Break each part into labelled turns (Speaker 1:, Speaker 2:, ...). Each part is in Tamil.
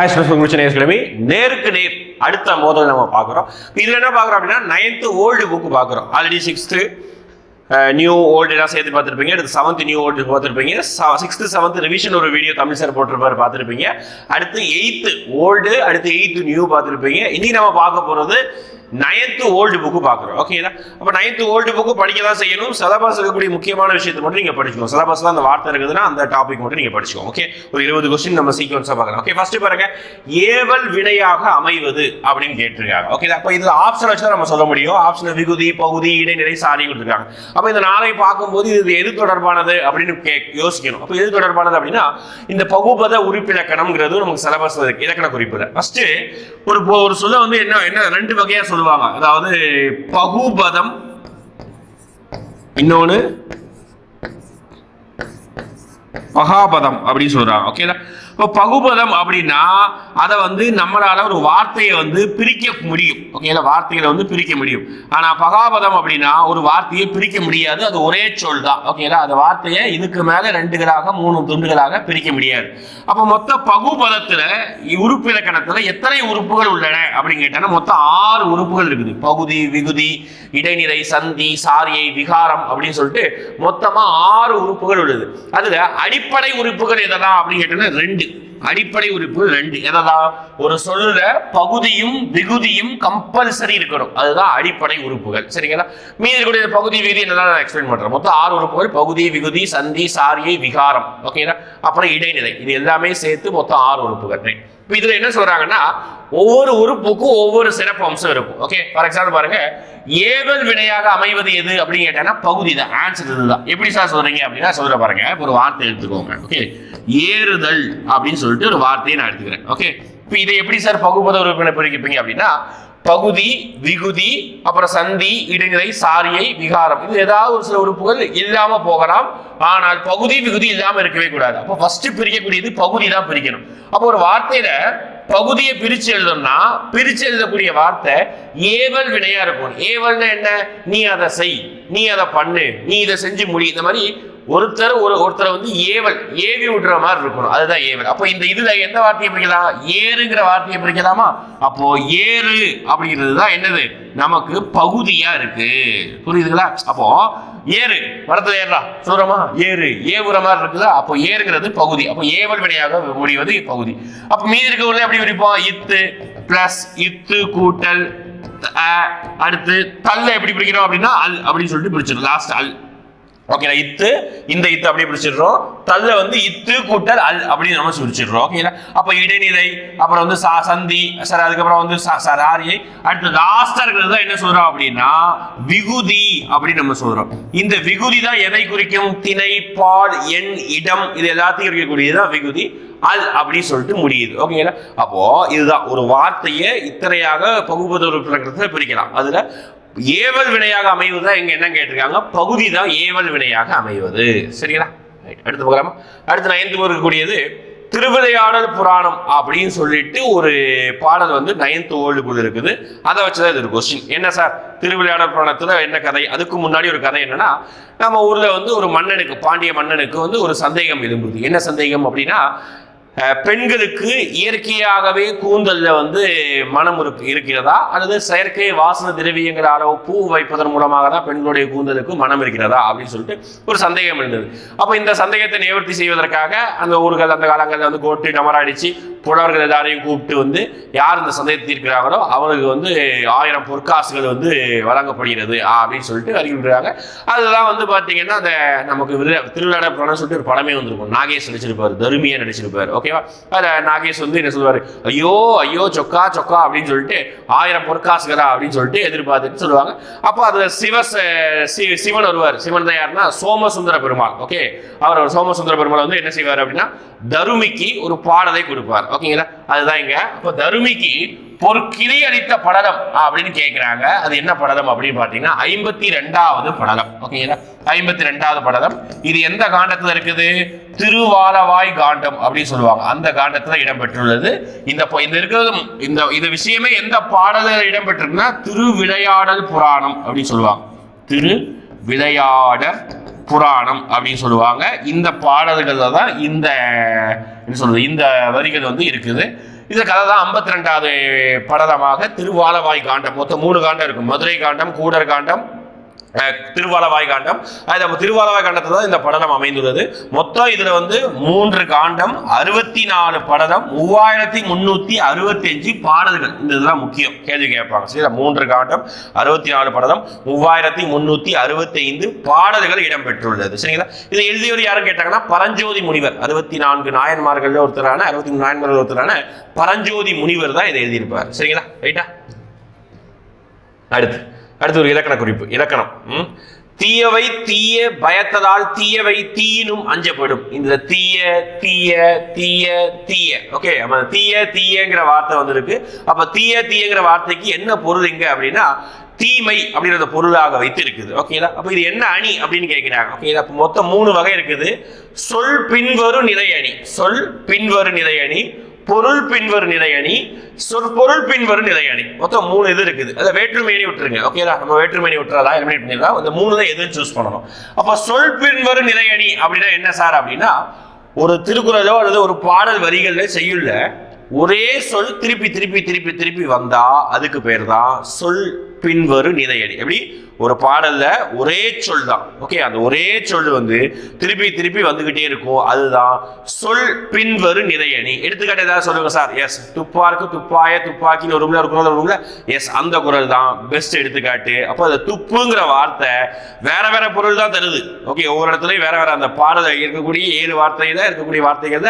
Speaker 1: ஹாய் ஸ்பெஷல் முடிச்ச நேருக்கு நேர் அடுத்த மோதல் நம்ம பார்க்குறோம். இதில் என்ன பார்க்குறோம் அப்படின்னா நைன்த்து ஓல்டு புக்கு பார்க்குறோம். ஆல்ரெடி சிக்ஸ்த்து நியூ ஓல்டு எல்லாம் சேர்த்து பார்த்துருப்பீங்க. அடுத்து செவன்த் நியூ ஓல்டு பார்த்துருப்பீங்க. சிக்ஸ்த்து செவன்த் ரிவிஷன் ஒரு வீடியோ தமிழ் சார் போட்டிருப்பாரு பார்த்துருப்பீங்க. அடுத்து எயித்து ஓல்டு அடுத்து எயித்து நியூ பார்த்துருப்பீங்க. இன்னைக்கு நம்ம பார்க்க போகிறது நைன்த்து ஓல்டு புக்கு பார்க்குறோம். ஓகேங்களா அப்போ நைன்த்து ஓல்டு புக்கு படிக்க தான் செய்யணும். சிலபஸ் இருக்கக்கூடிய முக்கியமான விஷயத்தை மட்டும் நீங்கள் படிச்சுக்கணும் சிலபஸ்ல அந்த வார்த்தை இருக்குதுன்னா அந்த டாபிக் மட்டும் நீங்கள் படிச்சுக்கோங்க. ஓகே ஒரு இருபது கொஸ்டின் நம்ம சீக்வன்ஸாக பார்க்கலாம். ஓகே ஃபர்ஸ்ட் பாருங்க. ஏவல் வினையாக அமைவது அப்படின்னு கேட்டிருக்காங்க. ஓகே அப்போ இதில் ஆப்ஷன் வச்சு தான் நம்ம சொல்ல முடியும். ஆப்ஷன் விகுதி பகுதி இடைநிலை சாரி கொடுத்துருக்காங்க. அப்போ இந்த நாளை பார்க்கும்போது இது எது தொடர்பானது அப்படின்னு கே யோசிக்கணும். அப்போ எது தொடர்பானது அப்படின்னா இந்த பகுபத உறுப்பிலக்கணம்ங்கிறது நமக்கு சிலபஸ் இருக்கு. இலக்கண குறிப்பில். ஃபர்ஸ்ட் ஒரு ஒரு சொல்ல வந்து என்ன என்ன ரெண்டு வகையா சொல்லுவாங்க. அதாவது பகுபதம். இன்னொன்னு மகாபதம் அப்படின்னு சொல்றாங்க. ஓகேங்களா இப்போ பகுபதம் அப்படின்னா அதை வந்து நம்மளால ஒரு வார்த்தையை வந்து பிரிக்க முடியும். ஓகேங்களா வார்த்தைகளை வந்து பிரிக்க முடியும். ஆனால் பகாபதம் அப்படின்னா ஒரு வார்த்தையை பிரிக்க முடியாது. அது ஒரே சொல் தான். ஓகேங்களா அந்த வார்த்தையை இதுக்கு மேலே ரெண்டுகளாக மூணு துண்டுகளாக பிரிக்க முடியாது. அப்போ மொத்த பகுபதத்தில் உறுப்பு இலக்கணத்தில் எத்தனை உறுப்புகள் உள்ளன அப்படின்னு கேட்டால் மொத்தம் ஆறு உறுப்புகள் இருக்குது. பகுதி விகுதி இடைநிலை சந்தி சாரியை விகாரம் அப்படின்னு சொல்லிட்டு மொத்தமாக ஆறு உறுப்புகள் உள்ளது. அதில் அடிப்படை உறுப்புகள் எதெல்லாம் அப்படின்னு கேட்டோம்னா ரெண்டு. அடிப்படை உறுப்பு ரெண்டு. எதெல்லாம் ஒரு சொல்லுல பகுதியும் விகுதியும் கம்பல்சரி இருக்கணும். அதுதான் அடிப்படை உறுப்புகள். சரிங்களா? மீதி இருக்கக்கூடிய பகுதி விகுதி என்னதான் நான் எக்ஸ்பிளைன் பண்றேன். மொத்தம் ஆறு உறுப்புகள். பகுதி விகுதி சந்தி சாரியை விகாரம். ஓகேங்களா அப்புறம் இடைநிலை. இது எல்லாமே சேர்த்து மொத்தம் ஆறு உறுப்புகள். ரைட் இப்போ இதில் என்ன சொல்கிறாங்கன்னா ஒவ்வொரு உறுப்புக்கும் ஒவ்வொரு சிறப்பு அம்சம் இருக்கும். ஓகே ஃபார் எக்ஸாம்பிள் பாருங்க ஏவல் வினையாக அமைவது எது அப்படின்னு கேட்டாங்கன்னா பகுதி தான். ஆன்சர் இதுதான். எப்படி சார் சொல்றீங்க அப்படின்னா சொல்ற பாருங்க. ஒரு வார்த்தை எடுத்துக்கோங்க. ஓகே ஏறுதல் அப்படின்னு சொல்லிட்டு ஒரு வார்த்தையை நான் எடுத்துக்கிறேன். ஓகே இப்போ இதை எப்படி சார் பகுபத உறுப்பினர் பிரிக்கப்பீங்க அப்படின்னா பகுதி விகுதி அப்புறம் சந்தி இடைநிலை சாரியை விகாரம். இது ஏதாவது ஒரு சில உறுப்புகள் இல்லாம போகலாம். ஆனால் பகுதி விகுதி இல்லாம இருக்கவே கூடாது. அப்போ ஃபர்ஸ்ட் பிரிக்கக்கூடியது பகுதி தான் பிரிக்கணும். அப்போ ஒரு வார்த்தையில பகுதியை பிரிச்சு எழுதணும்னா பிரிச்சு எழுதக்கூடிய வார்த்தை ஏவல் வினையா இருக்கும். ஏவல்னா என்ன? நீ அதை செய் நீ அதை பண்ணு நீ இதை செஞ்சு முடி. இந்த மாதிரி ஒருத்தர் ஒரு ஒருத்தரை வந்து ஏவல் ஏவி விடுற மாதிரி இருக்கணும். அதுதான் ஏவல். அப்போ இந்த இதுல எந்த வார்த்தையை பிரிக்கலாம் ஏறுங்கிற வார்த்தையை பிரிக்கலாமா அப்போ ஏறு அப்படிங்கிறது தான் என்னது? நமக்கு பகுதியா இருக்கு. புரியுதுங்களா? அப்போ ஏறு மரத்துல ஏறா சொல்றமா ஏறு. ஏவுற மாதிரி இருக்குதா? அப்போ ஏறுங்கிறது பகுதி. அப்போ ஏவல் வினையாக முடிவது பகுதி அப்போ மீதி இருக்கிறவங்களே எப்படி பிடிப்போம் இத்து பிளஸ் இத்து கூட்டல் அடுத்து தல்ல எப்படி பிரிக்கிறோம் அப்படின்னா அல் அப்படின்னு சொல்லிட்டு பிடிச்சிடும் லாஸ்ட் அல். ஓகேங்களா இத்து இந்த இத்து அப்படியே பிடிச்சிடுறோம். தல்ல வந்து இத்து கூட்டல் அல் அப்படின்னு நம்ம பிடிச்சிடுறோம் ஓகேங்களா அப்போ இடைநிலை அப்புறம் வந்து சா சந்தி சார் அதுக்கப்புறம் வந்து ச- சராரியை அடுத்து லாஸ்டா இருக்கிறது தான் என்ன சொல்றோம் அப்படின்னா விகுதி அப்படின்னு நம்ம சொல்றோம். இந்த விகுதி தான் எதை குறிக்கும்? திணை பால் எண் இடம் இது எல்லாத்தையும் இருக்கக்கூடியதுதான் விகுதி. அல் அப்படின்னு சொல்லிட்டு முடியுது. ஓகேங்களா அப்போ இதுதான் ஒரு வார்த்தையை இத்தனையாக பகுபத உறுப்பினர்களை பிரிக்கலாம். அதுல ஏவல் வினையாக அமைவது தான் இங்கே என்ன கேட்டிருக்காங்க? பகுதி தான் ஏவல் வினையாக அமைவது. சரிங்களா? அடுத்து பார்க்கலாமா? அடுத்து நயன்த்து இருக்கக்கூடியது திருவிளையாடல் புராணம் அப்படின்னு சொல்லிட்டு ஒரு பாடல் வந்து நயன்த்து ஓல்டு இருக்குது. அதை வச்சுதான் இது ஒரு கொஸ்டின் என்ன சார்? திருவிளையாடல் புராணத்துல என்ன கதை? அதுக்கு முன்னாடி ஒரு கதை என்னன்னா நம்ம ஊர்ல வந்து ஒரு மன்னனுக்கு பாண்டிய மன்னனுக்கு வந்து ஒரு சந்தேகம் எழும்புது. என்ன சந்தேகம் அப்படின்னா பெண்களுக்கு இயற்கையாகவே கூந்தல்ல வந்து மனம் இருக்கு இருக்கிறதா? அல்லது செயற்கை வாசன திரவியங்களால பூ வைப்பதன் மூலமாக தான் பெண்களுடைய கூந்தலுக்கு மனம் இருக்கிறதா? அப்படின்னு சொல்லிட்டு ஒரு சந்தேகம் இருந்தது. அப்போ இந்த சந்தேகத்தை நிவர்த்தி செய்வதற்காக அந்த ஊர்கள் அந்த காலங்களில் வந்து கோட்டு நமராடிச்சு புலவர்கள் எல்லாரையும் கூப்பிட்டு வந்து யார் இந்த சந்தேகத்தை தீர்க்கிறாங்களோ அவருக்கு வந்து ஆயிரம் பொற்காசுகள் வந்து வழங்கப்படுகிறது அப்படின்னு சொல்லிட்டு அறிவிக்கிறாங்க அதெல்லாம் வந்து பார்த்தீங்கன்னா அந்த நமக்கு திருவிழா படம்னு சொல்லிட்டு ஒரு படமே வந்திருக்கும். நாகேஷ் நடிச்சிருப்பார் தருமியா நடிச்சிருப்பார் ஓகேவா அதில் நாகேஷ் வந்து என்ன சொல்லுவார்? ஐயோ ஐயோ சொக்கா சொக்கா அப்படின்னு சொல்லிட்டு ஆயிரம் பொற்காசுகளா அப்படின்னு சொல்லிட்டு எதிர்பார்த்துட்டு சொல்லுவாங்க. அப்போ அதில் சிவ சி- சிவன் வருவார். சிவன் தான் யாருன்னா சோமசுந்தர பெருமாள் ஓகே அவர் சோமசுந்தர பெருமாள் வந்து என்ன செய்வார் அப்படின்னா தருமிக்கு ஒரு பாடலை கொடுப்பார். ஓகேங்களா? அதுதான் இங்க. இப்போ தருமிக்கு பொற்கிளி அளித்த படலம். அப்படின்னு கேட்குறாங்க அது என்ன படலம் அப்படின்னு பார்த்தீங்கன்னா ஐம்பத்தி ரெண்டாவது படலம். ஓகேங்களா? ஐம்பத்தி ரெண்டாவது படலம். இது எந்த காண்டத்துல இருக்குது? திருவாலவாய் காண்டம் அப்படின்னு சொல்லுவாங்க. அந்த காண்டத்துல இடம்பெற்றுள்ளது. இந்த இந்த இருக்கிறது இந்த இந்த விஷயமே எந்த பாடலில் இடம்பெற்றிருக்குன்னா திருவிளையாடல் புராணம் அப்படின்னு சொல்லுவாங்க. திரு விளையாடல் புராணம் அப்படின்னு சொல்லுவாங்க. இந்த பாடல்களில் தான் இந்த என்ன சொல்றது இந்த வரிகள் வந்து இருக்குது. இந்த கதை தான் ஐம்பத்தி ரெண்டாவது படலமாக திருவாலவாய் காண்டம். மொத்தம் மூணு காண்டம் இருக்கும் மதுரை காண்டம் கூடர் காண்டம் திருவாலவாய் காண்டம். அது நம்ம திருவாலவாய் காண்டத்தை தான் இந்த படலம் அமைந்துள்ளது. மொத்தம் இதில் வந்து மூன்று காண்டம் அறுபத்தி நாலு படலம் மூவாயிரத்தி முந்நூற்றி அறுபத்தி அஞ்சு பாடல்கள். இந்த இதெல்லாம் முக்கியம். கேள்வி கேட்பாங்க. சரிங்களா மூன்று காண்டம் அறுபத்தி நாலு படலம் மூவாயிரத்தி முந்நூற்றி அறுபத்தி ஐந்து பாடல்கள் இடம்பெற்றுள்ளது. சரிங்களா? இதை எழுதியவர் யாரும் கேட்டாங்கன்னா பரஞ்சோதி முனிவர். அறுபத்தி நான்கு நாயன்மார்கள் ஒருத்தரான அறுபத்தி மூணு நாயன்மார்கள் ஒருத்தரான பரஞ்சோதி முனிவர் தான் இதை எழுதியிருப்பார். சரிங்களா? ரைட்டா அடுத்து. அடுத்து ஒரு இலக்கண குறிப்பு இலக்கணம். ம்? தீயவை தீய பயத்ததால் தீயவை தீயினும் அஞ்சப்படும். இந்த தீய தீய தீய தீய. ஓகே அப்ப தீய தீயங்கிற வார்த்தை வந்திருக்கு. அப்ப தீய தீயங்கிற வார்த்தைக்கு என்ன பொருள் இங்க அப்படின்னா தீமை அப்படின்றத பொருளாக வைத்து இருக்குது ஓகேங்களா அப்ப இது என்ன அணி அப்படின்னு கேட்கிறாங்க. ஓகேங்களா அப்போ மொத்தம் மூணு வகை இருக்குது. சொல் பின்வரும் நிலை அணி. சொல் பின்வரும் நிலை அணி. பொருள் பின்வரும் நிலை அணி சொற்பொருள் பின்வரும் நிலை அணி. மொத்தம் மூணு இது இருக்குது. அதை வேற்றுமையணி விட்டுருங்க. ஓகேதா நம்ம வேற்றுமையணி விட்டுறதா எலிமினேட் பண்ணிடலாம் இந்த மூணு தான் எதுவும் சூஸ் பண்ணணும். அப்போ சொல் பின்வரும் நிலை அணி அப்படின்னா என்ன சார் அப்படின்னா ஒரு திருக்குறளோ அல்லது ஒரு பாடல் வரிகள்ல செய்யுள்ள ஒரே சொல் திருப்பி திருப்பி திருப்பி திருப்பி வந்தா அதுக்கு பேர் தான் சொல் பின்வரும் நிலையடி எப்படி? ஒரு பாடல்ல ஒரே சொல் தான். ஓகே அந்த ஒரே சொல் வந்து திருப்பி திருப்பி வந்துகிட்டே இருக்கும். அதுதான் சொல் பின்வரும் நிறையணி எடுத்துக்காட்டு ஏதாவது சொல்லுங்க சார். எஸ் துப்பாருக்கு துப்பாய துப்பாக்கின்னு ஒரு ஒரு குரல் வரும்ல எஸ் அந்த குரல் தான் பெஸ்ட் எடுத்துக்காட்டு. அப்போ அந்த துப்புங்கிற வார்த்தை வேற வேற பொருள் தான் தருது. ஓகே ஒவ்வொரு இடத்துலையும் வேற வேற அந்த பாடல இருக்கக்கூடிய ஏழு வார்த்தையில இருக்கக்கூடிய வார்த்தைகள்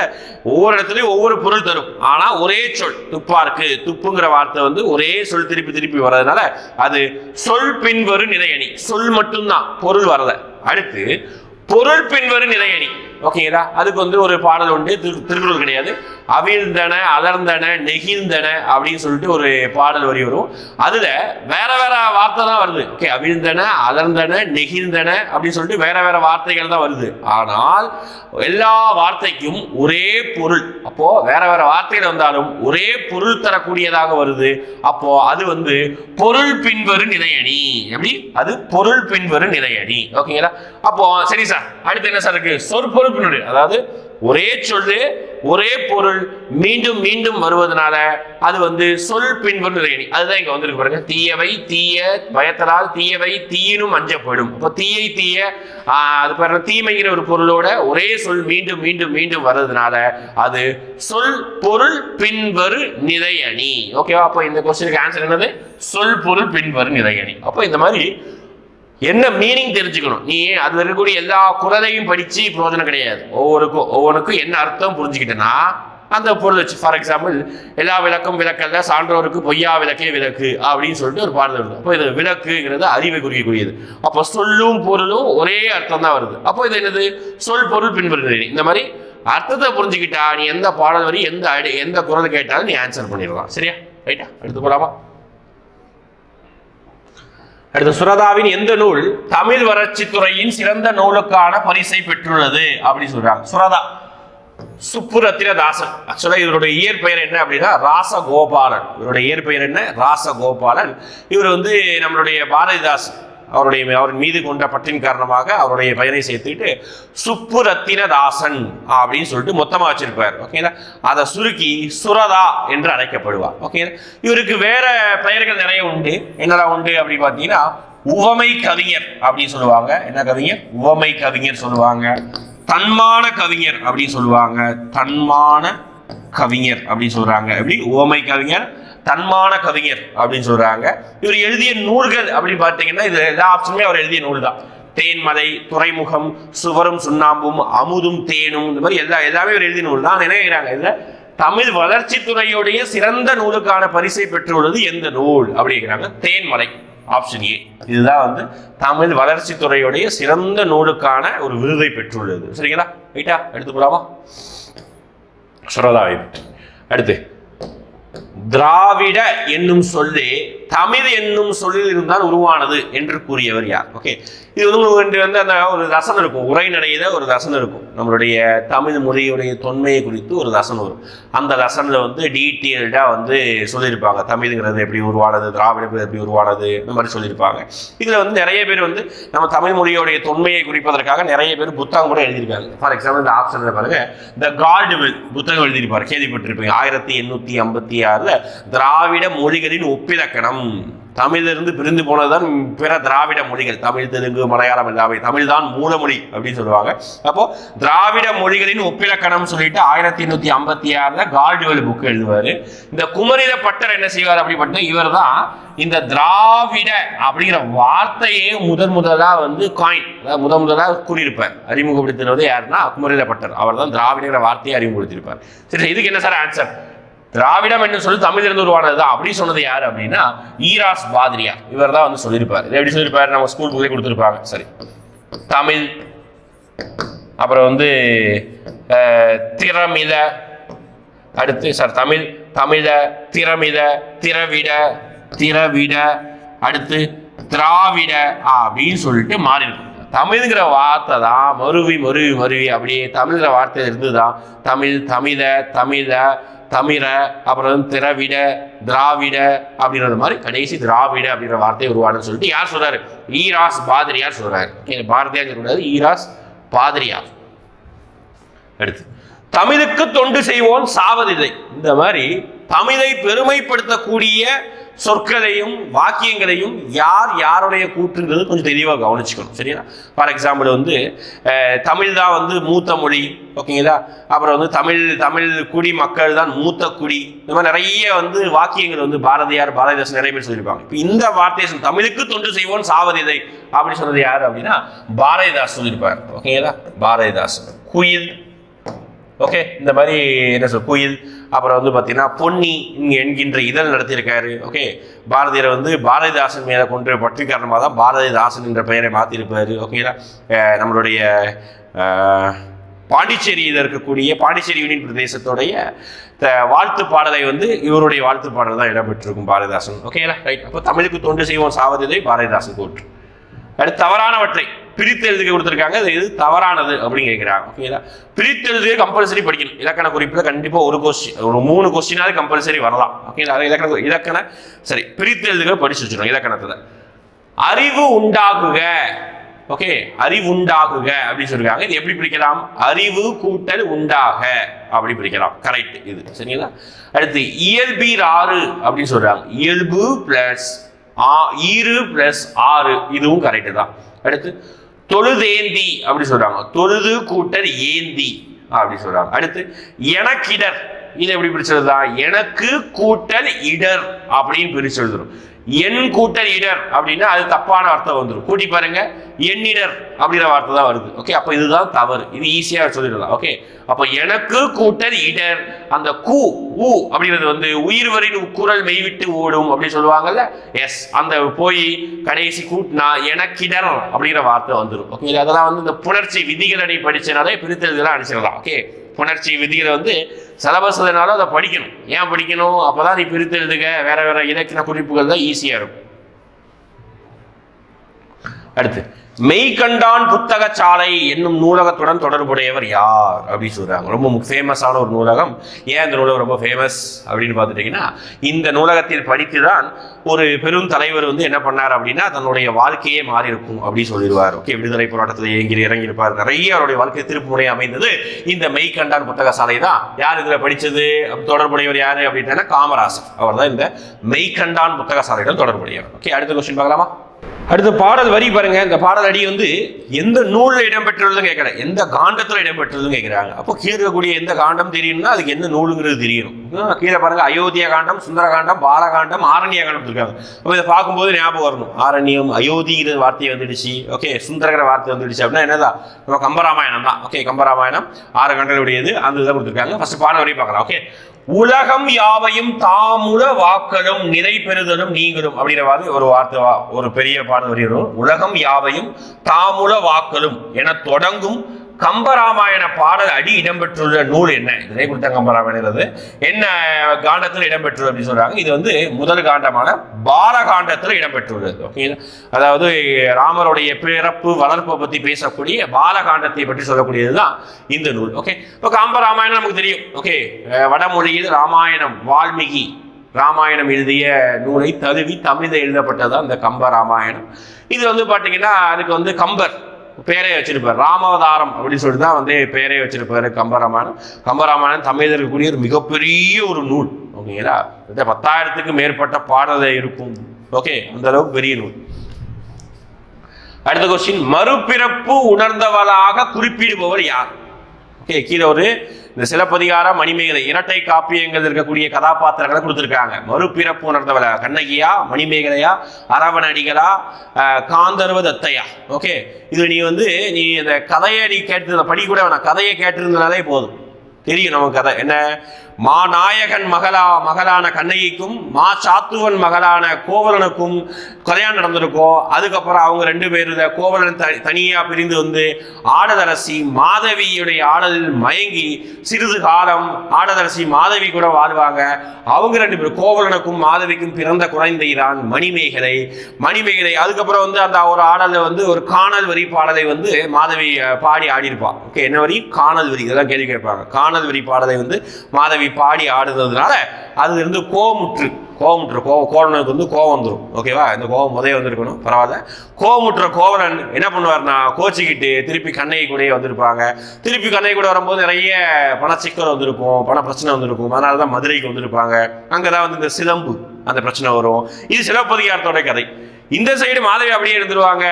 Speaker 1: ஒவ்வொரு இடத்துலையும் ஒவ்வொரு பொருள் தரும். ஆனா ஒரே சொல் துப்பாருக்கு துப்புங்கிற வார்த்தை வந்து ஒரே சொல் திருப்பி திருப்பி வர்றதுனால அது சொல் பின்வரும் நிலையணி. சொல் மட்டும்தான் பொருள் வரல. அடுத்து பொருள் பின்வரும் நிலையணி. ஓகேங்களா அதுக்கு வந்து ஒரு பாடல் உண்டு. திரு- திருக்குறள் கிடையாது. அவிழ்ந்தன அலர்ந்தன நெகிழ்ந்தன அப்படின்னு சொல்லிட்டு ஒரு பாடல் வரி வரும். அதுல வேற வேற வார்த்தை தான் வருது. ஓகே அவிழ்ந்தன அலர்ந்தன நெகிழ்ந்தன அப்படின்னு சொல்லிட்டு வேற வேற வார்த்தைகள் தான் வருது. ஆனால் எல்லா வார்த்தைக்கும் ஒரே பொருள். அப்போ வேற வேற வார்த்தைகள் வந்தாலும் ஒரே பொருள் தரக்கூடியதாக வருது. அப்போ அது வந்து பொருள் பின்வரும் நிலையணி. எப்படி? அது பொருள் பின்வரும் நிலையணி. ஓகேங்களா அப்போ சரி சார். அடுத்து என்ன சார் இருக்கு? சொற்பொருள் பின்வரு அதாவது ஒரே சொல்லு ஒரே பொருள் மீண்டும் மீண்டும் வருவதனால அது வந்து சொல் பின்வரும் அதுதான் இங்க வந்திருக்கு பாருங்க. தீயவை தீய பயத்தலால் தீயவை தீயினும் அஞ்சப்படும். அப்போ தீயை தீய அது பாருங்க தீமைங்கிற ஒரு பொருளோட ஒரே சொல் மீண்டும் மீண்டும் மீண்டும் வர்றதுனால அது சொல் பொருள் பின்வரு நிலையணி ஓகேவா அப்போ இந்த கொஸ்டினுக்கு ஆன்சர் என்னது? சொல் பொருள் பின்வரு நிலையணி அப்போ இந்த மாதிரி என்ன மீனிங் தெரிஞ்சுக்கணும். நீ அது இருக்கக்கூடிய எல்லா குரலையும் படித்து பிரயோஜனம் கிடையாது. ஒவ்வொருக்கும் ஒவ்வொன்றுக்கும் என்ன அர்த்தம் புரிஞ்சுக்கிட்டேன்னா அந்த பொருள் வச்சு ஃபார் எக்ஸாம்பிள் எல்லா விளக்கும் விளக்கல்ல சான்றோருக்கு பொய்யா விளக்கே விளக்கு அப்படின்னு சொல்லிட்டு ஒரு பாடல் வருது. அப்போ இது விளக்குங்கிறது அறிவை குறிக்கக்கூடியது. அப்போ சொல்லும் பொருளும் ஒரே அர்த்தம் தான் வருது. அப்போ இது என்னது? சொல் பொருள் பின்வருகிறது இந்த மாதிரி அர்த்தத்தை புரிஞ்சுக்கிட்டா நீ எந்த பாடல் வரி எந்த அடி எந்த குரல் கேட்டாலும் நீ ஆன்சர் பண்ணிடலாம். சரியா? ரைட்டா எடுத்து போகலாமா அடுத்து சுரதாவின் எந்த நூல்? தமிழ் வளர்ச்சி துறையின் சிறந்த நூலுக்கான பரிசை பெற்றுள்ளது அப்படின்னு சொல்றாங்க. சுரதா. சுப்புரத்தின தாசன் ஆக்சுவலா இவருடைய இயற்பெயர் என்ன அப்படின்னா ராசகோபாலன். இவருடைய இயற்பெயர் என்ன? ராசகோபாலன். இவர் வந்து நம்மளுடைய பாரதிதாசன். அவருடைய அவரின் மீது கொண்ட பற்றின் காரணமாக அவருடைய பெயரை சேர்த்துக்கிட்டு சுப்புரத்தினதாசன் அப்படின்னு சொல்லிட்டு மொத்தமாக வச்சிருப்பார். ஓகேங்களா அதை சுருக்கி சுரதா என்று அழைக்கப்படுவார். ஓகேங்களா இவருக்கு வேற பெயர்கள் நிறைய உண்டு. என்னெல்லாம் உண்டு அப்படின்னு பார்த்தீங்கன்னா உவமை கவிஞர் அப்படின்னு சொல்லுவாங்க. என்ன கவிஞர்? உவமை கவிஞர் சொல்லுவாங்க. தன்மான கவிஞர் அப்படின்னு சொல்லுவாங்க. தன்மான கவிஞர் அப்படின்னு சொல்றாங்க. எப்படி? உவமை கவிஞர் தன்மான கவிஞர் அப்படின்னு சொல்றாங்க. இவர் எழுதிய நூல்கள் அப்படின்னு பார்த்தீங்கன்னா இது எல்லா ஆப்ஷனுமே அவர் எழுதிய நூல் தான் தேன்மலை துறைமுகம் சுவரும் சுண்ணாம்பும் அமுதும் தேனும் இந்த மாதிரி எல்லா எல்லாமே ஒரு எழுதிய நூல் தான் நினைக்கிறாங்க இதுல தமிழ் வளர்ச்சித்துறையுடைய சிறந்த நூலுக்கான பரிசை பெற்றுள்ளது எந்த நூல்? அப்படிங்கிறாங்க தேன்மலை ஆப்ஷன் ஏ இதுதான் வந்து தமிழ் வளர்ச்சித்துறையுடைய சிறந்த நூலுக்கான ஒரு விருதை பெற்றுள்ளது. சரிங்களா? ரைட்டா எடுத்துக்கலாமா சுரதாவை அடுத்து. திராவிட என்னும் சொல்லே தமிழ் என்னும் சொல்லில் இருந்தால் உருவானது என்று கூறியவர் யார்? ஓகே இது வந்து வந்து அந்த ஒரு ரசம் இருக்கும். உரை உரைநடையில ஒரு ரசம் இருக்கும். நம்மளுடைய தமிழ் மொழியுடைய தொன்மையை குறித்து ஒரு ரசனை வரும். அந்த ரசனில் வந்து டீட்டெயில்டாக வந்து சொல்லியிருப்பாங்க. தமிழுங்கிறது எப்படி உருவானது திராவிடம் எப்படி உருவானது இந்த மாதிரி சொல்லியிருப்பாங்க. இதில் வந்து நிறைய பேர் வந்து நம்ம தமிழ் மொழியோடைய தொன்மையை குறிப்பதற்காக நிறைய பேர் புத்தகம் கூட எழுதியிருக்காங்க. ஃபார் எக்ஸாம்பிள் இந்த ஆப்ஷனில் பாருங்க த கால்டுவில் புத்தகம் எழுதியிருப்பார். கேள்விப்பட்டிருப்பீங்க. ஆயிரத்தி எண்ணூற்றி ஐம்பத்தி ஆறில் திராவிட மொழிகளின் ஒப்பிலக்கணம் தமிழிலிருந்து பிரிந்து போனதுதான் பிற திராவிட மொழிகள். தமிழ் தெலுங்கு மலையாளம் எல்லாமே. தமிழ் தான் மூலமொழி அப்படின்னு சொல்லுவாங்க. அப்போ திராவிட மொழிகளின் ஒப்பிலக்கணம் சொல்லிட்டு ஆயிரத்தி எண்ணூத்தி ஐம்பத்தி ஆறுல கால்டுவெல் புக் எழுதுவாரு. இந்த குமரில பட்டர் என்ன செய்வார் அப்படின்னு இவர் தான் இந்த திராவிட அப்படிங்கிற வார்த்தையே முதன் முதலா வந்து காயின் அதாவது முதன் முதலா கூறியிருப்பார். அறிமுகப்படுத்தினது யாருன்னா குமரில பட்டர். அவர் தான் திராவிடங்கிற வார்த்தையை அறிமுகப்படுத்தியிருப்பார். சரி இதுக்கு என்ன சார் ஆன்சர் திராவிடம் என்று சொல்லி தமிழிலிருந்து உருவானது அப்படி சொன்னது யார் அப்படின்னா ஈராஸ் பாதிரியா இவர் தான் வந்து சொல்லியிருப்பார். எப்படி சொல்லியிருப்பார்? நம்ம ஸ்கூல் புக்கே கொடுத்துருப்பாங்க. சரி. தமிழ் அப்புறம் வந்து திறமித அடுத்து சார் தமிழ் தமிழ திறமித திறவிட திறவிட அடுத்து திராவிட அப்படின்னு சொல்லிட்டு மாறி இருக்கும் தமிழ்ங்கிற வார்த்தை தான் மருவி மருவி மருவி. அப்படியே தமிழ்ங்கிற வார்த்தை இருந்துதான் தமிழ் தமிழ தமிழ தமிழ அப்புறம் வந்து திரவிட திராவிட அப்படின்றது மாதிரி கடைசி திராவிட அப்படின்ற வார்த்தை உருவானு சொல்லிட்டு யார் சொல்றாரு? ஈராஸ் பாதிரியார் சொல்றாரு. பாரதியார் சொல்லக்கூடாது ஈராஸ் பாதிரியார். அடுத்து தமிழுக்கு தொண்டு செய்வோன் சாவதில்லை. இந்த மாதிரி தமிழை பெருமைப்படுத்தக்கூடிய சொற்களையும் வாக்கியங்களையும் யார் யாருடைய கூற்றுங்கிறது கொஞ்சம் தெளிவாக கவனிச்சுக்கணும். சரியா? ஃபார் எக்ஸாம்பிள் வந்து தமிழ் தான் வந்து மூத்த மொழி ஓகேங்களா அப்புறம் வந்து தமிழ் தமிழ் குடி மக்கள் தான் மூத்த குடி. இந்த மாதிரி நிறைய வந்து வாக்கியங்கள் வந்து பாரதியார் பாரதிதாசன் நிறைய பேர் சொல்லியிருப்பாங்க. இப்போ இந்த வார்த்தையை தமிழுக்கு தொண்டு செய்வோம் சாவதிதை அப்படின்னு சொன்னது யார் அப்படின்னா பாரதிதாஸ் சொல்லியிருப்பார் ஓகேங்களா பாரதிதாஸ் குயில் ஓகே இந்த மாதிரி என்ன சொல் குயில் அப்புறம் வந்து பார்த்தீங்கன்னா பொன்னி என்கின்ற இதழ் நடத்தியிருக்காரு. ஓகே பாரதியரை வந்து பாரதிதாசன் மேலே கொண்டு பற்றி காரணமாக தான் பாரதிதாசன் என்ற பெயரை மாற்றிருப்பார் ஓகேங்களா நம்மளுடைய பாண்டிச்சேரியில் இருக்கக்கூடிய பாண்டிச்சேரி யூனியன் பிரதேசத்துடைய த- வாழ்த்து பாடலை வந்து இவருடைய வாழ்த்து பாடல் தான் இடம்பெற்றிருக்கும் பாரதிதாசன். ஓகேங்களா ரைட் அப்போ தமிழுக்கு தொண்டு செய்வோம் சாவதில்லை பாரதிதாசன் கூற்று அடுத்து தவறானவற்றை. பிரித்து எழுதுக கொடுத்துருக்காங்க. அது இது தவறானது அப்படின்னு கேட்குறாங்க. ஓகேங்களா பிரித்து எழுதுக கம்பல்சரி படிக்கணும். இலக்கண குறிப்பில் கண்டிப்பாக ஒரு கொஸ்டின் ஒரு மூணு கொஸ்டினாவது கம்பல்சரி வரலாம். ஓகேங்களா அது இலக்கண இலக்கண சரி பிரித்து எழுதுக படிச்சு வச்சிடணும் இலக்கணத்தில். அறிவு உண்டாகுக. ஓகே அறிவு உண்டாகுக அப்படின்னு சொல்லியிருக்காங்க இது எப்படி பிரிக்கலாம்? அறிவு கூட்டல் உண்டாக அப்படி பிரிக்கலாம். கரெக்ட் இது. சரிங்களா? அடுத்து இயல்பீர் ஆறு அப்படின்னு சொல்றாங்க. இயல்பு பிளஸ் ஈரு பிளஸ் ஆறு இதுவும் கரெக்டு தான். அடுத்து தொழுதேந்தி அப்படி சொல்றாங்க. தொழுது கூட்டல் ஏந்தி அப்படி சொல்றாங்க. அடுத்து எனக்கிடர். இது எப்படி பிரிச்சதுதா எனக்கு கூட்டல் இடர் அப்படின்னு பிரிச்சு எழுதுறோம். என் கூட்டல் இடர் அப்படின்னா அது தப்பான அர்த்தம் வந்துடும் கூட்டி பாருங்க எண்ணிடர் அப்படிங்கிற வார்த்தை தான் வருது. ஓகே அப்போ இதுதான் தவறு. இது ஈஸியாக சொல்லிடலாம். ஓகே அப்போ எனக்கு கூட்டல் இடர் அந்த கூ ஊ அப்படிங்கிறது வந்து உயிர்வரின் குரல் மெய்விட்டு ஓடும் அப்படின்னு சொல்லுவாங்கல்ல? எஸ் அந்த போய் கடைசி கூட்டினா எனக்கிடர் அப்படிங்கிற வார்த்தை வந்துடும் ஓகே அதெல்லாம் வந்து இந்த புணர்ச்சி விதிகள் அடி படிச்சனாலே பிரித்தெழுதலாம் அடிச்சிடலாம் ஓகே புணர்ச்சி விதிகளை வந்து சிலபஸ்னாலும் அதை படிக்கணும். ஏன் படிக்கணும்? அப்பதான் நீ பிரித்து எழுதுக. வேற வேற இலக்கண குறிப்புகள் தான் ஈஸியா இருக்கும். அடுத்து மெய்கண்டான் புத்தக சாலை என்னும் நூலகத்துடன் தொடர்புடையவர் யார் அப்படின்னு சொல்றாங்க. ரொம்ப ஃபேமஸான ஒரு நூலகம். ஏன் இந்த நூலகம் ரொம்ப ஃபேமஸ் அப்படின்னு பார்த்துட்டீங்கன்னா இந்த நூலகத்தில் படித்து தான் ஒரு பெரும் தலைவர் வந்து என்ன பண்ணார் அப்படின்னா தன்னுடைய வாழ்க்கையே மாறி இருக்கும் அப்படின்னு சொல்லிடுவார். ஓகே விடுதலை போராட்டத்தில் இறங்கி இறங்கியிருப்பார். நிறைய அவருடைய வாழ்க்கை திருப்பு முறை அமைந்தது. இந்த மெய்கண்டான் புத்தக சாலை தான். யார் இதில் படித்தது தொடர்புடையவர் யார் அப்படின்னா காமராசர். அவர் தான் இந்த மெய்கண்டான் புத்தக சாலையுடன் தொடர்புடையவர். ஓகே அடுத்த கொஸ்டின் பார்க்கலாமா? அடுத்த பாடல் வரி பாருங்க. இந்த பாடல் அடி வந்து எந்த நூலில் இடம்பெற்றுள்ளதும் கேட்கல எந்த காண்டத்தில் இடம்பெற்றுள்ளதும் கேட்குறாங்க. அப்போ கீழே இருக்கக்கூடிய எந்த காண்டம் தெரியணும்னா அதுக்கு எந்த நூலுங்கிறது தெரியணும். கீழே பாருங்க. அயோத்தியா காண்டம் சுந்தர காண்டம் பாலகாண்டம் ஆரண்ய காண்டம் இருக்காங்க. அப்போ இதை பார்க்கும்போது ஞாபகம் வரணும். ஆரண்யம் அயோத்திங்கிற வார்த்தை வந்துடுச்சு. ஓகே சுந்தரங்கிற வார்த்தை வந்துடுச்சு அப்படின்னா என்னதான் நம்ம கம்பராமாயணம் தான். ஓகே கம்பராமாயணம் ஆறு கண்டனுடையது அந்த இதை கொடுத்துருக்காங்க. ஃபர்ஸ்ட் பாடல் வரையும் பார்க்கலாம். ஓகே. உலகம் யாவையும் தாமுல வாக்களும் நிறை பெறுதலும் நீங்களும் அப்படிங்கிற மாதிரி ஒரு வார்த்தை வா- ஒரு பெரிய பாடல் வருகிறோம் உலகம் யாவையும் தாமுல வாக்களும் என தொடங்கும் கம்பராமாயண பாடல் அடி இடம்பெற்றுள்ள நூல் என்ன? இதனை குறித்த கம்பராமாயணது என்ன காண்டத்தில் இடம்பெற்றுள்ளது அப்படின்னு சொல்றாங்க. இது வந்து முதல் காண்டமான பாலகாண்டத்தில் இடம்பெற்றுள்ளது. ஓகே அதாவது ராமருடைய பிறப்பு வளர்ப்பை பற்றி பேசக்கூடிய பாலகாண்டத்தை பற்றி சொல்லக்கூடியது தான் இந்த நூல். ஓகே இப்போ கம்பராமாயணம் நமக்கு தெரியும். ஓகே வடமொழியில் ராமாயணம் வால்மீகி ராமாயணம் எழுதிய நூலை தழுவி தமிழில் எழுதப்பட்டது இந்த கம்ப ராமாயணம் இது வந்து பார்த்தீங்கன்னா அதுக்கு வந்து கம்பர் பேரே வச்சிருப்பார். ராமாவதாரம் அப்படின்னு சொல்லிட்டு தான் வந்து பேரே வச்சிருப்பாரு கம்பராமாயணம். கம்பராமாயணம் தமிழில் இருக்கக்கூடிய ஒரு மிகப்பெரிய ஒரு நூல். ஓகேங்களா? இந்த பத்தாயிரத்துக்கு மேற்பட்ட பாடலை இருக்கும். ஓகே? அந்த அளவுக்கு பெரிய நூல். அடுத்த கொஸ்டின் மறுபிறப்பு உணர்ந்தவளாக குறிப்பிடுபவர் யார்? ஓகே கீழே ஒரு இந்த சிலப்பதிகாரம் மணிமேகலை இரட்டை காப்பியங்கள் இருக்கக்கூடிய கதாபாத்திரங்களை கொடுத்துருக்காங்க. மறுபிறப்பு உணர்ந்தவள? கண்ணகியா மணிமேகலையா அரவணடிகளா காந்தர்வ தத்தையா ஓகே இது நீ வந்து நீ இந்த கதையை நீ கேட்டு படி கூட வேணாம். கதையை கேட்டிருந்தனாலே போதும். தெரியும் நமக்கு கதை. என்ன? மா நாயகன் மகளா மகளான கண்ணகிக்கும் மா சாத்துவன் மகளான கோவலனுக்கும் கல்யாணம் நடந்திருக்கும் அதுக்கப்புறம் அவங்க ரெண்டு பேரும் கோவலன் த தனியாக பிரிந்து வந்து ஆடதரசி மாதவியுடைய ஆடலில் மயங்கி சிறிது காலம் ஆடதரசி மாதவி கூட வாழ்வாங்க. அவங்க ரெண்டு பேரும் கோவலனுக்கும் மாதவிக்கும் பிறந்த குழந்தை தான் மணிமேகலை. மணிமேகலை அதுக்கப்புறம் வந்து அந்த ஒரு ஆடலை வந்து ஒரு காணல் வரி பாடலை வந்து மாதவி பாடி ஆடியிருப்பான் ஓகே என்ன வரி? காணல் வரி. இதெல்லாம் கேள்வி கேட்பாங்க. காணல் வரி பாடலை வந்து மாதவி பாடி ஆடுறதுனால அது இருந்து கோமுற்று கோவமுற்ற கோவம் கோவலனுக்கு வந்து கோவம் வந்துடும் ஓகேவா இந்த கோவம் முதலே வந்திருக்கணும். பரவாயில்ல. கோவமுற்ற கோவலன் என்ன பண்ணுவார்னா கோச்சிக்கிட்டு திருப்பி கண்ணகி கூடயே வந்திருப்பாங்க. திருப்பி கண்ணகி கூட வரும்போது நிறைய பண சிக்கல் வந்திருக்கும் பண பிரச்சனை வந்திருக்கும். அதனால தான் மதுரைக்கு வந்திருப்பாங்க. அங்கே தான் வந்து இந்த சிலம்பு அந்த பிரச்சனை வரும். இது சிலப்பதிகாரத்தோட கதை. இந்த சைடு மாதவி அப்படியே இருந்துருவாங்க.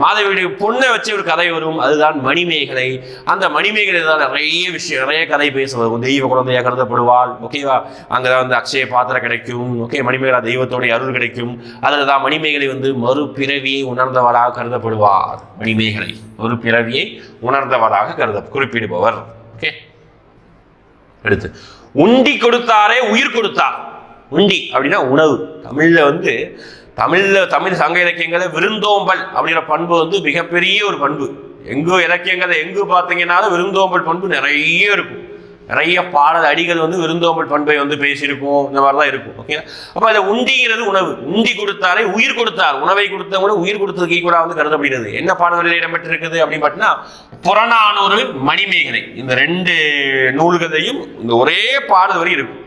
Speaker 1: மாதவியுடைய பொண்ணை வச்சு ஒரு கதை வரும். அதுதான் மணிமேகலை. அந்த மணிமேகலை தான் நிறைய விஷயம் நிறைய கதை பேசுவது தெய்வ குழந்தையாக கருதப்படுவாள். ஓகேவா அங்கதான் வந்து அக்ஷய பாத்திரம் கிடைக்கும். ஓகே மணிமேகலா தெய்வத்தோடைய அருள் கிடைக்கும். அதில் தான் மணிமேகலை வந்து மறுபிறவியை உணர்ந்தவளாக கருதப்படுவார். மணிமேகலை ஒரு பிறவியை உணர்ந்தவளாக கருத குறிப்பிடுபவர். ஓகே அடுத்து உண்டி கொடுத்தாரே உயிர் கொடுத்தார். உண்டி அப்படின்னா உணவு. தமிழ்ல வந்து தமிழ்ல தமிழ் சங்க இலக்கியங்களை விருந்தோம்பல் அப்படிங்கிற பண்பு வந்து மிகப்பெரிய ஒரு பண்பு. எங்கோ இலக்கியங்களை எங்கு பார்த்தீங்கன்னாலும் விருந்தோம்பல் பண்பு நிறைய இருக்கும். நிறைய பாடல் அடிகள் வந்து விருந்தோம்பல் பண்பை வந்து பேசியிருக்கும் இந்த மாதிரி தான் இருக்கும் ஓகே அப்போ அதை உண்டிங்கிறது உணவு. உண்டி கொடுத்தாரே உயிர் கொடுத்தார். உணவை கொடுத்தவங்க உயிர் கொடுத்ததுக்கு கூட வந்து கருதப்படுகிறது. என்ன பாடல்களில் இடம்பெற்றிருக்குது அப்படின்னு பார்த்தீங்கன்னா புறநானூறு மணிமேகலை. இந்த ரெண்டு நூல்களையும் இந்த ஒரே பாடல் வரை இருக்கும்.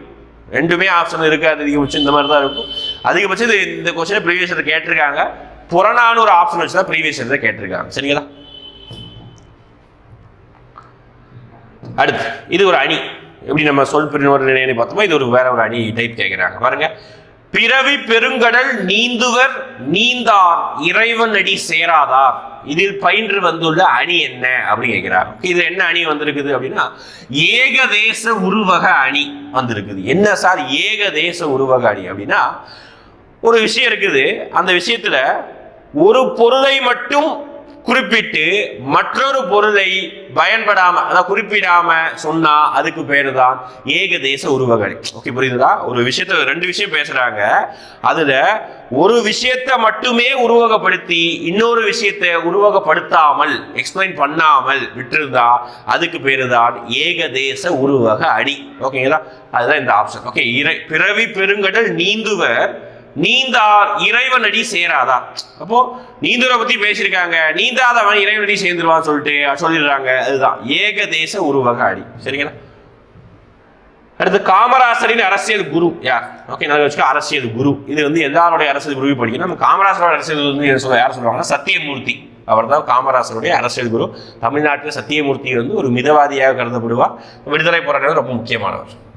Speaker 1: ரெண்டுமே ஆப்ஷன் இருக்காது அதிகபட்சம் இந்த மாதிரி தான் இருக்கும். அதிகபட்சம் இது இந்த கொஸ்டின் ப்ரீவியஸ் இயர் கேட்டிருக்காங்க. புறநானூறு ஆப்ஷன் வச்சு தான் ப்ரீவியஸ் இயர் கேட்டிருக்காங்க. சரிங்களா? அடுத்து இது ஒரு அணி. எப்படி நம்ம சொல் பிரிவினர் பார்த்தோமோ இது ஒரு வேற ஒரு அணி டைப் கேட்குறாங்க. பாருங்க. பிறவி பெருங்கடல் நீந்துவர் நீந்தார் இறைவன் அடி சேராதார். இதில் பயின்று வந்துள்ள அணி என்ன? அப்படின்னு கேட்கிறாங்க. இது என்ன அணி வந்திருக்குது அப்படின்னா ஏகதேச உருவக அணி வந்திருக்குது. என்ன சார்? ஏகதேச உருவக அணி அப்படின்னா ஒரு விஷயம் இருக்குது. அந்த விஷயத்துல ஒரு பொருளை மட்டும் குறிப்பிட்டு மற்றொரு பொருளை பயன்படாம அதாவது குறிப்பிடாம சொன்னா அதுக்கு பேரு தான் ஏகதேச உருவகணி ஓகே புரியுதுதா? ஒரு விஷயத்த ரெண்டு விஷயம் பேசுறாங்க. அதுல ஒரு விஷயத்தை மட்டுமே உருவகப்படுத்தி இன்னொரு விஷயத்தை உருவகப்படுத்தாமல் எக்ஸ்பிளைன் பண்ணாமல் விட்டிருந்தா அதுக்கு பேரு தான் ஏகதேச உருவக அணி ஓகேங்களா அதுதான் இந்த ஆப்ஷன் ஓகே இறை பிறவி பெருங்கடல் நீந்துவர் நீந்தார் இறைவனடி சேராதா? அப்போ நீந்துரை பத்தி பேசியிருக்காங்க. நீந்தாதவன் இறைவனடி சேர்ந்துருவான்னு சொல்லிட்டு சொல்லிடுறாங்க. அதுதான். ஏகதேச உருவக அடி சரிங்களா? அடுத்து காமராசரின் அரசியல் குரு. யார்? ஓகே நான் வச்சுக்க அரசியல் குரு. இது வந்து எல்லாருடைய அரசியல் குருவை படிக்கணும். நம்ம காமராசரோட அரசியல் வந்து யார் சொல்லுவாங்கன்னா சத்தியமூர்த்தி. அவர் தான் காமராசருடைய அரசியல் குரு. தமிழ்நாட்டில் சத்தியமூர்த்தி வந்து ஒரு மிதவாதியாக கருதப்படுவார். விடுதலை போராட்டம் ரொம்ப முக்கியமானவர்.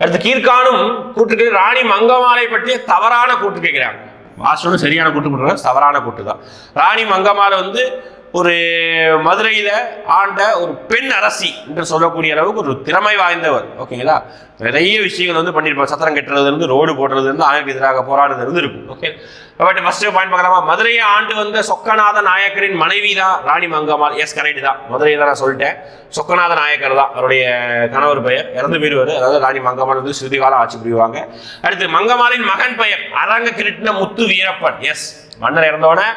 Speaker 1: அடுத்து கீர்கானும் கூற்றுக்கு ராணி மங்கமாலை பற்றிய தவறான கூட்டு கேட்கிறாங்க. வாசனும் சரியான கூட்டு தவறான கூட்டு தான். ராணி மங்கமாலை வந்து ஒரு மதுரையில் ஆண்ட ஒரு பெண் அரசி என்று சொல்லக்கூடிய அளவுக்கு ஒரு திறமை வாய்ந்தவர் ஓகேங்களா நிறைய விஷயங்கள் வந்து பண்ணியிருப்பார் சத்திரம் கட்டுறதுலேருந்து ரோடு போடுறதுலேருந்து இருந்து எதிராக போராடுறதுலேருந்து இருக்கும் ஓகே பட் ஃபர்ஸ்ட் பாயிண்ட் பார்க்கலாமா? மதுரையை ஆண்டு வந்த சொக்கநாத நாயக்கரின் மனைவி தான் ராணி மங்கம்மாள். எஸ் கரெக்ட் தான். மதுரையை தான் நான் சொல்லிட்டேன். சொக்கநாத நாயக்கர் தான் அவருடைய கணவர் பெயர். இறந்து போயிடுவார் அதாவது ராணி மங்கம்மாள் வந்து சிறுதி காலம் ஆட்சி புரிவாங்க. அடுத்து மங்கம்மாளின் மகன் பெயர் அரங்க கிருஷ்ண முத்து வீரப்பன். எஸ் மன்னர் இறந்தோடனே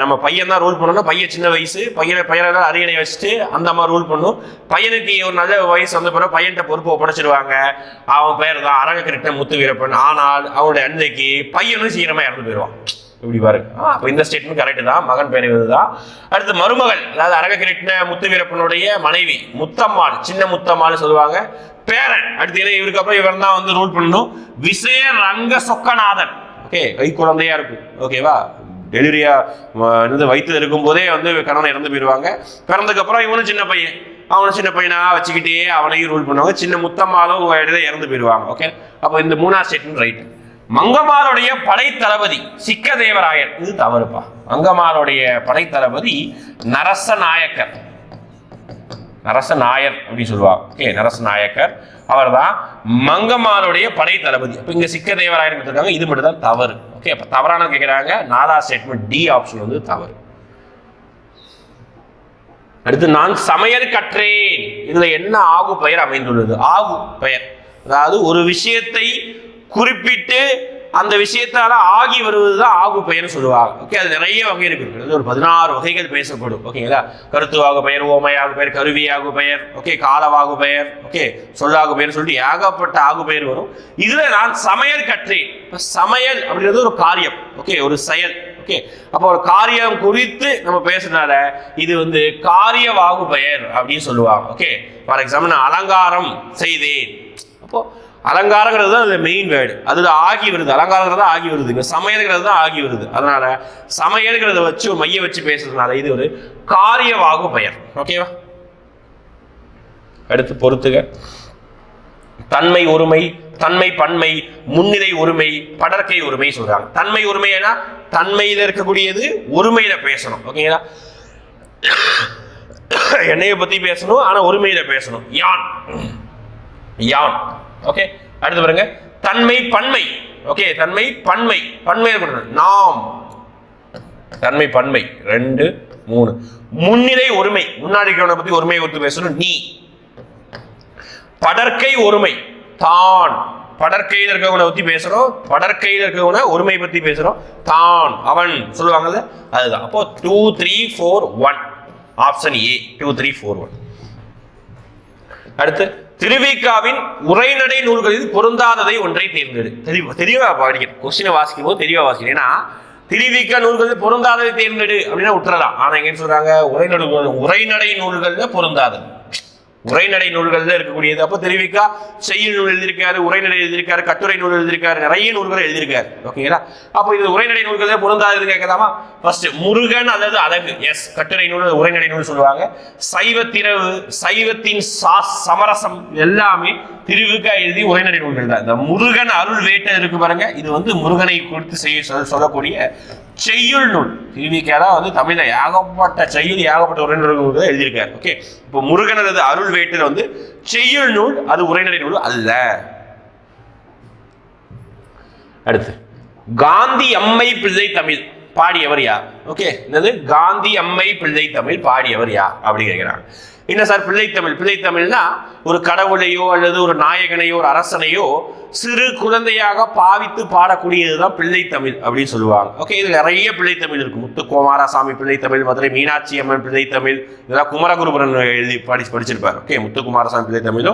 Speaker 1: நம்ம பையன் தான் ரூல் பண்ணணும். பையன் சின்ன வயசு. பையனை பையனை அரியணை வச்சுட்டு அந்த அம்மா ரூல் பண்ணும். பையனுக்கு ஒரு நல்ல வயசு வந்த பிறகு பையன்கிட்ட பொறுப்பை ஒப்படைச்சிருவாங்க அவன் பெயர் தான் அரங்க கிருஷ்ணன் முத்து வீரப்பன். ஆனால் அவனுடைய அன்னைக்கு பையனும் சீக்கிரமாக இறந்து போயிடுவான். இப்படி பாருங்க ஆ, இந்த ஸ்டேட்மெண்ட் கரெக்டு தான். மகன் பேர் தான் அடுத்து மருமகள் அதாவது அரக கிரட்டின முத்து வீரப்பனுடைய மனைவி முத்தம்மாள் சின்ன முத்தம்மாள் சொல்லுவாங்க. பேரன் அடுத்து என்ன இவருக்கு அப்புறம் இவர் தான் வந்து ரூல் பண்ணணும். விசய ரங்க சொக்கநாதன் ஓகே கை குழந்தையா இருக்கும். ஓகேவா டெலிவரியா வந்து வயிற்று இருக்கும் போதே வந்து கணவன் இறந்து போயிடுவாங்க. பிறந்ததுக்கப்புறம் இவனும் சின்ன பையன். அவனை சின்ன பையனாக வச்சுக்கிட்டே அவனையும் ரூல் பண்ணுவாங்க. சின்ன முத்தம்மாலும் உங்கள் இடையில இறந்து போயிடுவாங்க ஓகே அப்போ இந்த மூணாவது ஸ்டேட்மெண்ட் ரைட் மங்கம்மாளுடைய படைத்தளபதி சிக்கதேவராயர் இது தவறுப்பா. மங்கம்மாளுடைய படைத்தளபதி நரசநாயக்கர். நரசநாயர் நரச நாயர் அப்படின்னு சொல்லுவாங்க ஓகே நரசநாயக்கர். அவர் தான் மங்கம்மாளுடைய படை தளபதி. அப்போ சிக்க தேவராயன் கொடுத்துருக்காங்க இது மட்டும் தான் தவறு. ஓகே அப்போ தவறான கேட்குறாங்க நாலா ஸ்டேட்மெண்ட் டி ஆப்ஷன் வந்து தவறு. அடுத்து நான் சமையல் கற்றேன். இதுல என்ன ஆகு பெயர் அமைந்துள்ளது? ஆகு பெயர் அதாவது ஒரு விஷயத்தை குறிப்பிட்டு அந்த விஷயத்தால ஆகி வருவதுதான் ஆகு பெயர்னு சொல்லுவாங்க. ஓகே அது நிறைய வகை இருக்கு. ஒரு பதினாறு வகைகள் பேசப்படும். ஓகேங்களா கருத்துவாகு பெயர் ஓமையாகு பெயர் கருவியாகு பெயர் ஓகே காலவாகு பெயர் ஓகே சொல்லாகு பெயர் சொல்லிட்டு ஏகப்பட்ட ஆகு பெயர் வரும். இதுல நான் சமையல் கற்றேன். சமையல் அப்படின்றது ஒரு காரியம். ஓகே ஒரு செயல். ஓகே அப்போ ஒரு காரியம் குறித்து நம்ம பேசுனால இது வந்து காரியவாகு பெயர் அப்படின்னு சொல்லுவாங்க. ஓகே ஃபார் எக்ஸாம்பிள் நான் அலங்காரம் செய்தேன். அப்போ அலங்காரங்கிறது தான் அதில் மெயின் வேர்டு அது ஆகி வருது. அலங்காரங்கிறது தான் ஆகி வருது. இங்க தான் ஆகி வருது. அதனால சமையலுங்கிறத வச்சு ஒரு மைய வச்சு பேசுறதுனால இது ஒரு காரியவாகு பெயர். ஓகேவா அடுத்து பொறுத்துக. தன்மை ஒருமை தன்மை பன்மை முன்னிலை ஒருமை படற்கை ஒருமை சொல்றாங்க. தன்மை ஒருமைனா தன்மையில இருக்கக்கூடியது ஒருமையில பேசணும். ஓகேங்களா என்னைய பத்தி பேசணும் ஆனா ஒருமையில பேசணும். யான். யான். ஓகே அடுத்து பாருங்க. தன்மை பன்மை. ஓகே தன்மை பன்மை. பன்மை நாம். தன்மை பன்மை. ரெண்டு மூணு. முன்னிலை ஒருமை. முன்னாடி கவனம் பத்தி ஒருமை ஒத்து பேசணும். நீ. படற்கை ஒருமை. தான். படற்கையில் இருக்கவனை பத்தி பேசுறோம் படற்கையில் இருக்கவனை ஒருமை பத்தி பேசுறோம் தான். அவன். சொல்லுவாங்கல்ல? அதுதான். அப்போ two three four one option A two three four one அடுத்து. திருவிக்காவின் உரைநடை நூல்களில் பொருந்தாததை ஒன்றை தேர்ந்தெடு. தெளிவா தெளிவா படிக்கணும் கொஸ்டினை வாசிக்கும் போது தெளிவா வாசிக்கணும் ஏன்னா திருவிக்க நூல்களில் பொருந்தாததை தேர்ந்தெடு அப்படின்னா விட்டுறலாம் ஆனா எங்கன்னு சொல்றாங்க? உரைநடை உரைநடை நூல்கள்ல பொருந்தாதது. உரைநடை நூல்கள் இருக்கக்கூடியது. அப்போ தெரிவிக்கா செய்யுள் நூல் எழுதியிருக்காரு உரைநடை எழுதியிருக்காரு கட்டுரை நூல் எழுதியிருக்காரு நிறைய நூல்களை எழுதியிருக்காரு. ஓகேங்களா அப்போ இது உரைநடை நூல்களே பொருந்தாதது கேட்கலாமா? ஃபர்ஸ்ட் முருகன் அல்லது அழகு. எஸ் கட்டுரை நூல் உரைநடை நூல் சொல்லுவாங்க. சைவத்திரவு சைவத்தின் சா சமரசம் எல்லாமே திருவிக்கா எழுதி உரைநடை நூல்கள் தான். இந்த முருகன் அருள் வேட்டை இருக்கு பாருங்க. இது வந்து முருகனை குறித்து செய்ய சொல்ல- சொல்லக்கூடிய செய்யுள் நூல். திருவிக்கா தான் வந்து தமிழில் ஏகப்பட்ட செய்யுள் ஏகப்பட்ட உரைநடை நூல்கள் எழுதியிருக்காரு. ஓகே இப்போ முருகன் அல்லது அருள் வேட்டில் வந்து செய்யுள் நூல் அது உரைநடை நூல் அல்ல. அடுத்து காந்தி அம்மை பிள்ளை தமிழ் பாடியவர் யார்? ஓகே என்னது? காந்தி அம்மை பிள்ளை தமிழ் பாடியவர் யார்? அப்படி கேட்கிறாங்க. என்ன சார் பிள்ளைத்தமிழ் பிள்ளைத்தமிழ்னா ஒரு கடவுளையோ அல்லது ஒரு நாயகனையோ ஒரு அரசனையோ சிறு குழந்தையாக பாவித்து பாடக்கூடியது தான் பிள்ளைத்தமிழ் அப்படின்னு சொல்லுவாங்க. ஓகே இது நிறைய பிள்ளைத்தமிழ் இருக்குது இருக்கு. முத்து குமாரசாமி மதுரை மீனாட்சி அம்மன் பிள்ளைத்தமிழ் இதெல்லாம் குமரகுருபுரன் எழுதி படி படிச்சிருப்பார். ஓகே முத்து குமாரசாமி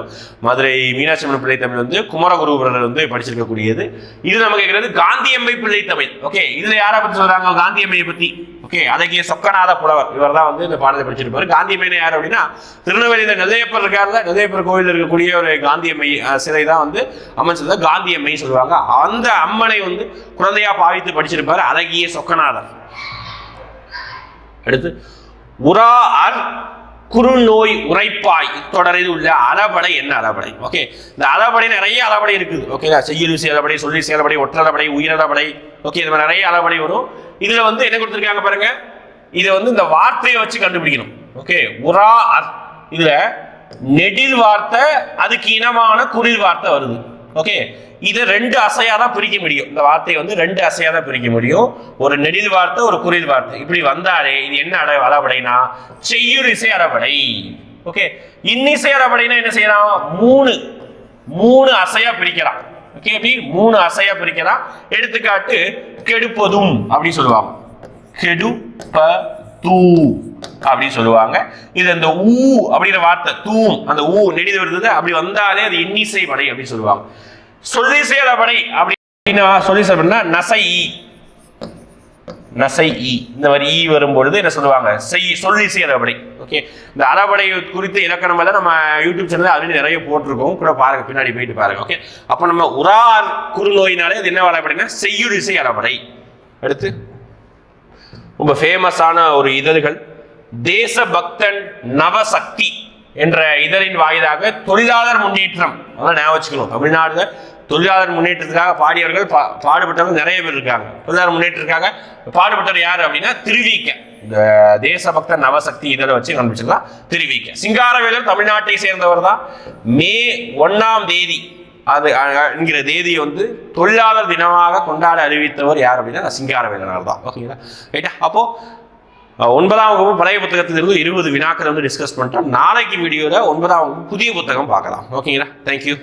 Speaker 1: மதுரை மீனாட்சி அம்மன் பிள்ளைத்தமிழ் வந்து குமரகுருபுரன் வந்து படிச்சிருக்கக்கூடியது. இது நமக்கு கேட்கறது காந்தியம்மை பிள்ளைத்தமிழ் ஓகே இதில் யாரை பற்றி சொல்கிறாங்க காந்தியம்மையை பற்றி ஓகே அழகிய சொக்கநாத புலவர். இவர் தான் வந்து இந்த பாடத்தை படிச்சிருப்பார். காந்தியம்மைன்னு யார் அப்படின்னா திருநெல்வேலியில் நெல்லையப்பர் இருக்கார்ல நெல்லையப்பர் கோவில் இருக்கக்கூடிய ஒரு காந்தியம்மை சிலை தான் வந்து அம்மன் சிலை காந்தியம்மை சொல்லுவாங்க. அந்த அம்மனை வந்து குழந்தையா பாவித்து படிச்சிருப்பாரு அழகிய சொக்கநாதர். அடுத்து உரா அர் குறுநோய் உரைப்பாய். தொடரில் உள்ள அளபடை என்ன அளபடை ஓகே இந்த அளபடை நிறைய அளபடை இருக்குது. ஓகேங்களா செய்யுள் விசை சொல்லி சேலபடை ஒற்றளபடை உயிரளபடை ஓகே இது மாதிரி நிறைய அளபடை வரும். இதுல வந்து என்ன கொடுத்துருக்காங்க பாருங்க? இதை வந்து இந்த வார்த்தையை வச்சு கண்டுபிடிக்கணும். ஓகே உரா இதுல நெடில் வார்த்தை அதுக்கு இனமான குரில் வார்த்தை வருது. ஓகே இதை ரெண்டு அசையாக தான் பிரிக்க முடியும். இந்த வார்த்தையை வந்து ரெண்டு அசையாக தான் பிரிக்க முடியும். ஒரு நெடில் வார்த்தை ஒரு குரில் வார்த்தை. இப்படி வந்தாலே இது என்ன அட அளபடைனா செய்யுள் இசை அறபடை ஓகே இன்னிசை அறபடைனா என்ன செய்யலாம்? மூணு மூணு அசையா பிரிக்கலாம். ஓகே எப்படி? மூணு அசையா பிரிக்கலாம். எடுத்துக்காட்டு கெடுப்பதும் அப்படி சொல்லுவாங்க. கெடு ப தூ அப்படின்னு சொல்லுவாங்க. இது அந்த ஊ அப்படிங்கிற வார்த்தை தூம் அந்த ஊ நெடிது வருது அப்படி வந்தாலே அது இன்னிசை படை அப்படின்னு சொல்லுவாங்க. சொல்லிசேர படை அப்படின்னா சொல்லிசை அப்படின்னா நசை ஈ. நசை ஈ. இந்த மாதிரி ஈ வரும்பொழுது என்ன சொல்லுவாங்க? செய் சொல்லிசை அறபடை ஓகே? இந்த அறபடை குறித்த இலக்கணம் எல்லாம் நம்ம யூடியூப் சேனல் அதுலேயும் நிறைய போட்டிருக்கோம். கூட பாருங்க பின்னாடி போயிட்டு பாருங்க. ஓகே? அப்போ நம்ம உரார் குறுநோயினாலே அது என்ன அறபடைனா செய்யுளிசை அறபடை அடுத்து ரொம்ப ஃபேமஸான ஒரு இதழ்கள். தேசபக்தன் நவசக்தி என்ற இதழின் வாயிலாக தொழிலாளர் முன்னேற்றம். அதெல்லாம் ஞாபகம் வச்சுக்கணும். தமிழ்நாடுல தொழிலாளர் முன்னேற்றத்துக்காக பாடியவர்கள் பா- பாடுபட்டவர்கள் நிறைய பேர் இருக்காங்க. தொழிலாளர் முன்னேற்றத்துக்காக பாடுபட்டவர் யார் அப்படின்னா திருவிக்க இந்த தேசபக்த நவசக்தி இதழை வச்சு கண்டுபிடிச்சிருக்கலாம் திருவிக்க சிங்காரவேலர் தமிழ்நாட்டை சேர்ந்தவர் தான். மே ஒன்னாம் தேதி அது என்கிற தேதியை வந்து தொழிலாளர் தினமாக கொண்டாட அறிவித்தவர் யார் அப்படின்னா சிங்காரவேலனார் தான். ஓகேங்களா? ரைட்டா அப்போ ஒன்பதாம் வகுப்பு பழைய புத்தகத்திலிருந்து இருபது வினாக்கள் வந்து டிஸ்கஸ் பண்ணிட்டோம். நாளைக்கு வீடியோவில் ஒன்பதாம் வகுப்பு புதிய புத்தகம் பார்க்கலாம். ஓகேங்களா? தேங்க்யூ